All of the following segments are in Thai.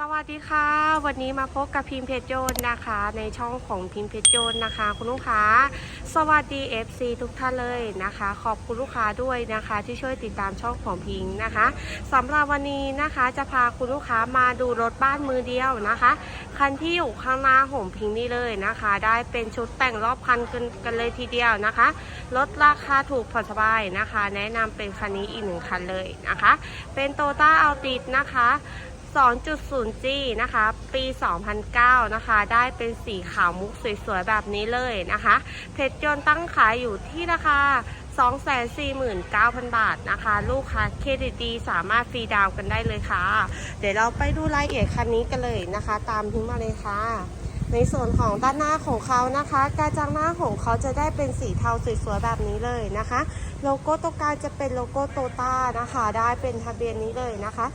สวัสดีค่ะ วันนี้มาพบกับพิมพ์เพชรโยนนะคะ ในช่องของพิมพ์เพชรโยนนะคะ คุณลูกค้า สวัสดี FC ทุกท่านเลยนะคะ ขอบคุณลูกค้าด้วยนะคะ ที่ช่วยติดตามช่องของพิงนะคะสำหรับวันนี้นะคะจะพาคุณลูกค้ามาดูรถบ้านมือเดียวนะคะคันที่อยู่ข้างหน้าของพิงนี่เลยนะคะ ได้เป็นชุดแต่งรอบคันกันกันเลยทีเดียวนะคะลดราคาถูกผ่อนสบายนะคะ แนะนำเป็นคันนี้อีกหนึ่งคันเลยนะคะ เป็นโตต้าอัลติดนะคะ 2.0G นะคะ ปี 2009 นะคะ ได้เป็นสีขาวมุกสวยๆ แบบนี้เลยนะคะ เพชรยนต์ตั้งขายอยู่ที่ราคา 249,000 บาทนะคะ ลูกค้าเครดิตดีสามารถฟรีดาวน์กันได้เลยค่ะ เดี๋ยวเราไปดูรายละเอียดคันนี้กันเลยนะคะ ตามทิ้งมาเลยค่ะ ในส่วนของด้านหน้าของเขานะคะกระจังหน้าของเขาจะได้เป็นสีเทาสวยๆ แบบนี้เลยนะคะ โลโก้ตรงกลางจะเป็นโลโก้โตต้านะคะ ได้เป็นทะเบียนนี้เลยนะคะ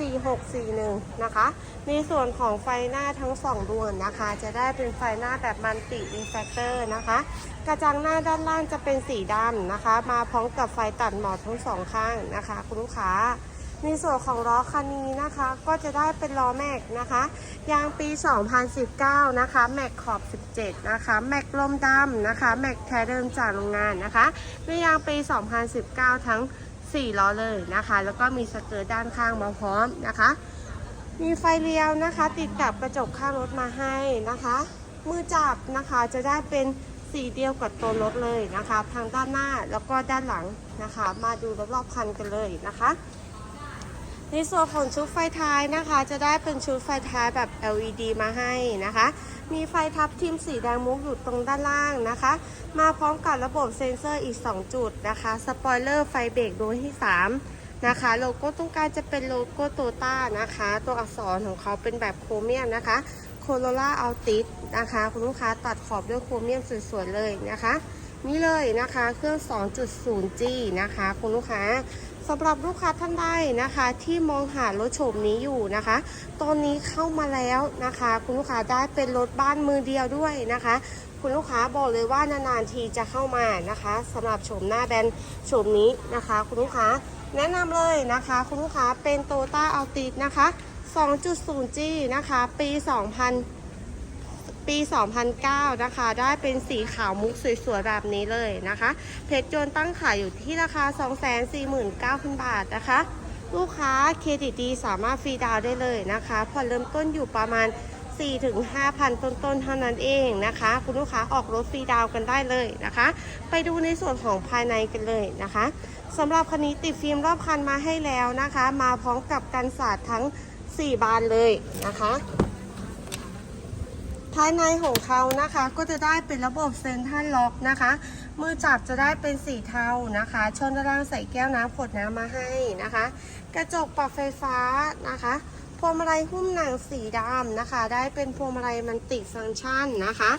4641 นะคะในส่วนของไฟหน้าทั้งสองดวงนะคะ จะได้เป็นไฟหน้าแบบมันติรีแฟกเตอร์นะคะ กระจังหน้าด้านล่างจะเป็นสีดำนะคะ มาพร้อมกับไฟตัดหมอกทั้งสองข้างนะคะ คุณลูกค้าในส่วนของล้อคันนี้นะคะก็จะได้เป็นล้อแม็กนะคะ ยางปี 2019 นะคะ แม็กขอบ 17 นะคะ แม็กลมดำนะคะ แม็กแท้เดิมจากโรงงานนะคะในยางปี 2019 ทั้ง 4ล้อเลยนะคะ แล้วก็มีสเกิร์ตด้านข้างมาพร้อมนะคะ มีไฟเลี้ยวนะคะ ติดกับกระจกข้างรถมาให้นะคะ มือจับนะคะจะได้เป็นสีเดียวกับตัวรถเลยนะคะ ทางด้านหน้าแล้วก็ด้านหลังนะคะ มาดูรอบๆคันกันเลยนะคะ ในส่วนของชุดไฟท้ายนะคะ จะได้เป็นชุดไฟท้ายแบบ LED มาให้นะคะ มีไฟทับทิมสีแดงมุกอยู่ตรงด้านล่างนะคะ มาพร้อมกับระบบเซ็นเซอร์อีก 2 จุดนะคะสปอยเลอร์ไฟเบรกดวงที่ 3 นะคะ โลโก้ตรงกลางจะเป็นโลโก้โตต้านะคะ ตัวอักษรของเขาเป็นแบบโครเมียมนะคะโคโรล่าอัลติสนะคะ คุณลูกค้าตัดขอบด้วยโครเมียมสวยๆเลยนะคะนี่เลยนะคะ เครื่อง 2.0G นะคะ คุณลูกค้า สำหรับลูกค้าท่านใดนะคะ ที่มองหารถโฉมนี้อยู่นะคะ ตอนนี้เข้ามาแล้วนะคะ คุณลูกค้าได้เป็นรถบ้านมือเดียวด้วยนะคะ คุณลูกค้าบอกเลยว่านานๆทีจะเข้ามานะคะสำหรับโฉมหน้าแบนโฉมนี้นะคะ คุณลูกค้าแนะนำเลยนะคะ คุณลูกค้าเป็นโตต้าอัลติสนะคะ 2.0G นะคะ ปี 2000 ปี 2009 นะคะ ได้เป็นสีขาวมุกสวยๆแบบนี้เลยนะคะ เพชรยนตั้งขายอยู่ที่ราคา 249,000 บาทนะคะ ลูกค้าเครดิตดีสามารถฟรีดาวได้เลยนะคะผ่อนเริ่มต้นอยู่ประมาณ 4-5,000 ต้นๆ เท่านั้นเองนะคะ คุณลูกค้าออกรถฟรีดาวกันได้เลยนะคะ ไปดูในส่วนของภายในกันเลยนะคะสำหรับคันนี้ติดฟิล์มรอบคันมาให้แล้วนะคะ มาพร้อมกับกันสาดทั้ง 4 บานเลยนะคะ ภายในของเขานะคะก็จะได้เป็นระบบเซ็นทรัลล็อกนะคะ มือจับจะได้เป็นสีเทานะคะชนด้านล่างใส่แก้วน้ำขวดน้ำมาให้นะคะ กระจกปรับไฟฟ้านะคะ วงมาลัยหุ้มหนังสีดำนะคะ ได้เป็นพวงมาลัยมันติฟังก์ชันนะคะ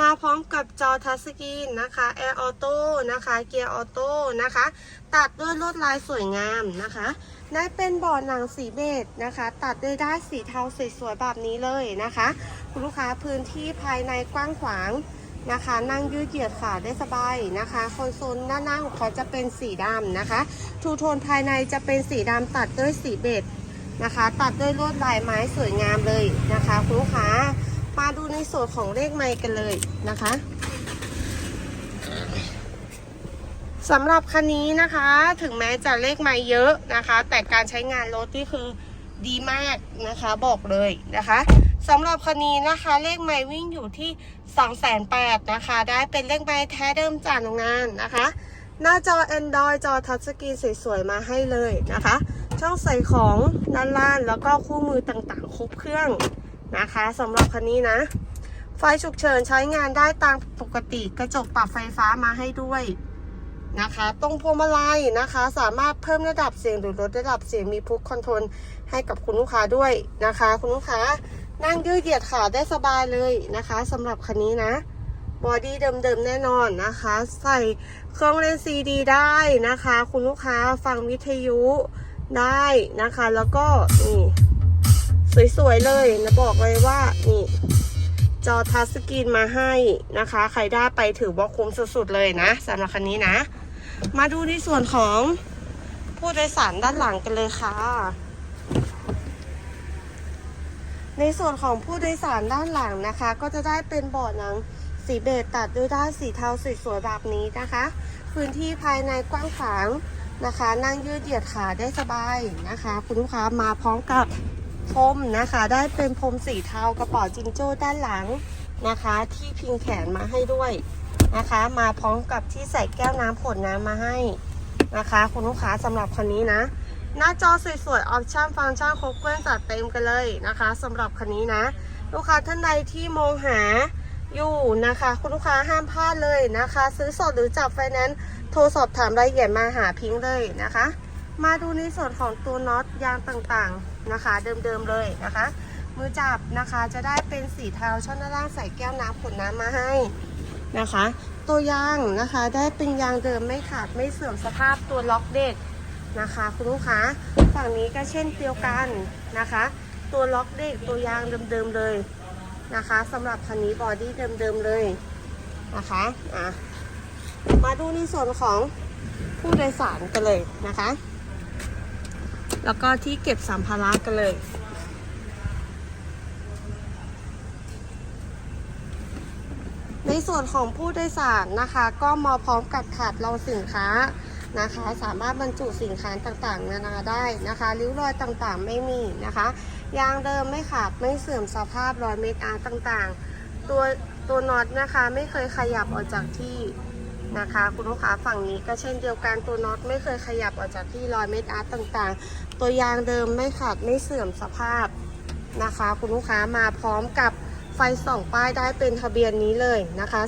มาพร้อมกับจอทัชสกรีนนะคะแอร์ออโต้นะคะเกียร์ออโต้นะคะ ตัดด้วยลวดลายสวยงามนะคะ ได้เป็นบอร์ดหนังสีเบจนะคะ ตัดด้วยด้านสีเทาสวยๆแบบนี้เลยนะคะคุณลูกค้าพื้นที่ภายในกว้างขวางนะคะนั่งยืดเหยียดขาได้สบายนะคะคอนโซลด้านหน้าของเขาจะเป็นสีดำนะคะทูโทนภายในจะเป็นสีดำตัดด้วยสีเบจ นะคะ ตัดด้วยลวดลายไม้สวยงามเลยนะคะคุณลูกค้ามาดูในส่วนของเลขไมค์กันเลยนะคะสำหรับคันนี้นะคะถึงแม้จะเลขไม่เยอะนะคะ แต่การใช้งานรถที่คือดีมากนะคะบอกเลยนะคะสำหรับคันนี้นะคะเลขไม่วิ่งอยู่ที่2 8 0 0 0นะคะ ได้เป็นเลขไม่แท้เดิมจากโรงงานนะคะ หน้าจอ Android จอทัชสกรีนสวยๆมาให้เลยนะคะ ช่องใส่ของด้านล่างแล้วก็คู่มือต่างๆ ครบเครื่องนะคะสำหรับคันนี้นะ ไฟฉุกเฉินใช้งานได้ตามปกติกระจกปรับไฟฟ้ามาให้ด้วยนะคะ ตรงพวงมาลัยนะคะ สามารถเพิ่มระดับเสียงหรือลดระดับเสียงมีพุกคอนโทรลให้กับคุณลูกค้าด้วยนะคะ คุณลูกค้านั่งยืดเหยียดขาได้สบายเลยนะคะสำหรับคันนี้นะบอดี้เดิมๆแน่นอนนะคะ ใส่เครื่องเล่นซีดีได้นะคะ คุณลูกค้าฟังวิทยุ ได้นะคะ แล้วก็นี่สวยๆเลยนะบอกเลยว่านี่จอทัชสกรีนมาให้นะคะ ใครได้ไปถือว่าคุ้มสุดๆเลยนะสำหรับคันนี้นะ มาดูในส่วนของผู้โดยสารด้านหลังกันเลยค่ะ ในส่วนของผู้โดยสารด้านหลังนะคะ ก็จะได้เป็นเบาะหนังสีเบจตัดด้วยด้านสีเทาสวยๆแบบนี้นะคะ พื้นที่ภายในกว้างขวาง นะคะ นั่งยืดเหยียดขาได้สบายนะคะ คุณลูกค้ามาพร้อมกับพรมนะคะ ได้เป็นพรมสีเทากระเป๋าจิงโจ้ด้านหลังนะคะ ที่พิงแขนมาให้ด้วยนะคะ มาพร้อมกับที่ใส่แก้วน้ำผลน้ำมาให้นะคะ คุณลูกค้าสำหรับคันนี้นะ หน้าจอสวยๆออปชั่นฟังก์ชันครบเครื่องจัดเต็มกันเลยนะคะสำหรับคันนี้นะ ลูกค้าท่านใดที่มองหาอยู่นะคะ คุณลูกค้าห้ามพลาดเลยนะคะ ซื้อสดหรือจับไฟแนนซ์ โทรสอบถามรายละเอียดมาหาพิงค์เลยนะคะ มาดูในส่วนของตัวน็อตยางต่างๆนะคะ เดิมๆเลยนะคะ มือจับนะคะจะได้เป็นสีเทาช่อน้าล่างใส่แก้วน้ำผลน้ำมาให้นะคะ ตัวยางนะคะได้เป็นยางเดิมไม่ขาดไม่เสื่อมสภาพตัวล็อกเด็กนะคะคุณลูกค้าฝั่งนี้ก็เช่นเดียวกันนะคะ ตัวล็อกเด็กตัวยางเดิมๆเลยนะคะสำหรับคันนี้บอดี้เดิมๆเลยนะคะอะ มาดูในส่วนของผู้โดยสารกันเลยนะคะ แล้วก็ที่เก็บสัมภาระกันเลยในส่วนของผู้โดยสารนะคะ ก็มาพร้อมกับถาดรองสินค้านะคะ สามารถบรรจุสินค้าต่างๆ นานาได้นะคะริ้วรอยต่างๆ ไม่มีนะคะยางเดิมไม่ขาดไม่เสื่อมสภาพรอยเม็ดอาร์ต่างๆ ตัวตัวน็อตนะคะ ไม่เคยขยับออกจากที่ นะคะ คุณลูกค้าฝั่งนี้ก็เช่นเดียวกันตัวน็อตไม่เคยขยับออกจากที่รอยเม็ดอาร์ต่างๆ ตัวยางเดิมไม่ขาดไม่เสื่อมสภาพนะคะ คุณลูกค้ามาพร้อมกับไฟส่องป้ายได้เป็นทะเบียนนี้เลยนะคะ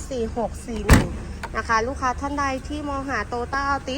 4641 นะคะ ลูกค้าท่านใดที่มองหาโตต้าอัลติ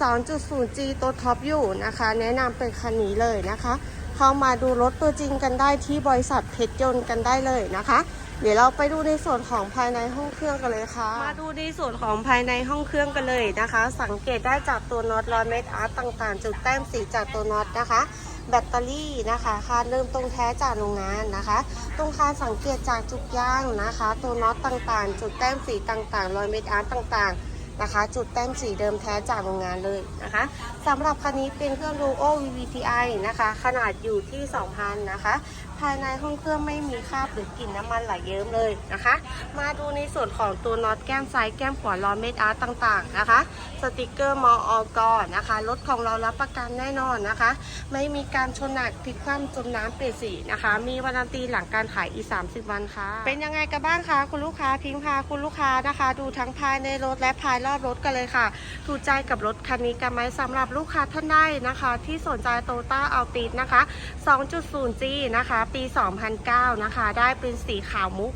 ส 2.0G ตัวท็อปอยู่นะคะ แนะนำเป็นคันนี้เลยนะคะ เข้ามาดูรถตัวจริงกันได้ที่บริษัทเพชรยนต์กันได้เลยนะคะ เดี๋ยวเราไปดูในส่วนของภายในห้องเครื่องกันเลยค่ะ มาดูในส่วนของภายในห้องเครื่องกันเลยนะคะ สังเกตได้จากตัวน็อตรอยเม็ดอาร์ตต่างๆ จุดแต้มสีจากตัวน็อตนะคะ แบตเตอรี่นะคะคานเริ่มตรงแท้จากโรงงานนะคะ ตรงคานสังเกตจากจุกย่างนะคะ ตัวน็อตต่างๆ จุดแต้มสีต่างๆ รอยเม็ดอาร์ตต่างๆนะคะจุดแต้มสีเดิมแท้จากโรงงานเลยนะคะสำหรับคันนี้เป็นเครื่องดูโอ VVTi นะคะ ขนาดอยู่ที่ 2,000 นะคะภายในห้องเครื่องไม่มีคราบหรือกลิ่นน้ำมันไหลเยิ้มเลยนะคะ มาดูในส่วนของตัวน็อตแก้มซ้ายแก้มขวาล้อเม็ดอาร์ตต่างๆนะคะ สติกเกอร์มออกนะคะรถของเรารับประกันแน่นอนนะคะ ไม่มีการชนหนักพลิกคว่ำจมน้ำเปลี่ยนสีนะคะ มีวารันตีหลังการขายอีก 30 วันค่ะ เป็นยังไงกันบ้างคะคุณลูกค้าพิงพาคุณลูกค้านะคะ ดูทั้งภายในรถและภายรอบรถกันเลยค่ะ ถูกใจกับรถคันนี้กันไหมสำหรับลูกค้าท่านใดนะคะ ที่สนใจโตต้าอัลติสนะคะ 2.0G นะคะปี 2009 นะคะ ได้เป็นสีขาวมุก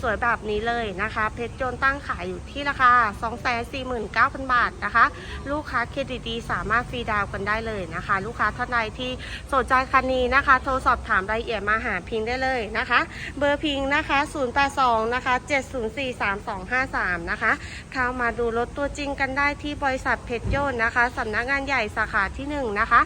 สวยๆ แบบนี้เลยนะคะ เพชรยนตั้งขายอยู่ที่ราคา 249,000 บาทนะคะ ลูกค้าเครดิตดีสามารถฟรีดาวน์กันได้เลยนะคะ ลูกค้าท่านใดที่สนใจคันนี้นะคะ โทรสอบถามรายละเอียดมาหาพิงได้เลยนะคะ เบอร์พิงนะคะ 082 นะคะ 7043253 นะคะ เข้ามาดูรถตัวจริงกันได้ที่บริษัทเพชรยนนะคะสำนักงานใหญ่สาขาที่ 1 นะคะ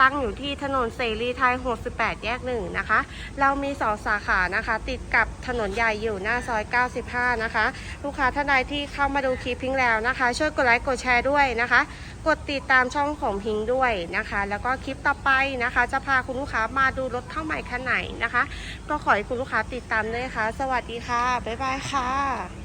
ตั้งอยู่ที่ถนนเสรีไทย 68 แยก 1 นะคะเรามีสองสาขานะคะ ติดกับถนนใหญ่อยู่หน้าซอย 95 นะคะ ลูกค้าท่านใดที่เข้ามาดูคลิปพิงแล้วนะคะ ช่วยกดไลค์กดแชร์ด้วยนะคะ กดติดตามช่องของพิงด้วยนะคะ แล้วก็คลิปต่อไปนะคะ จะพาคุณลูกค้ามาดูรถเข้าใหม่คันไหนนะคะ ก็ขอให้คุณลูกค้าติดตามด้วยค่ะ สวัสดีค่ะ บ๊ายบายค่ะ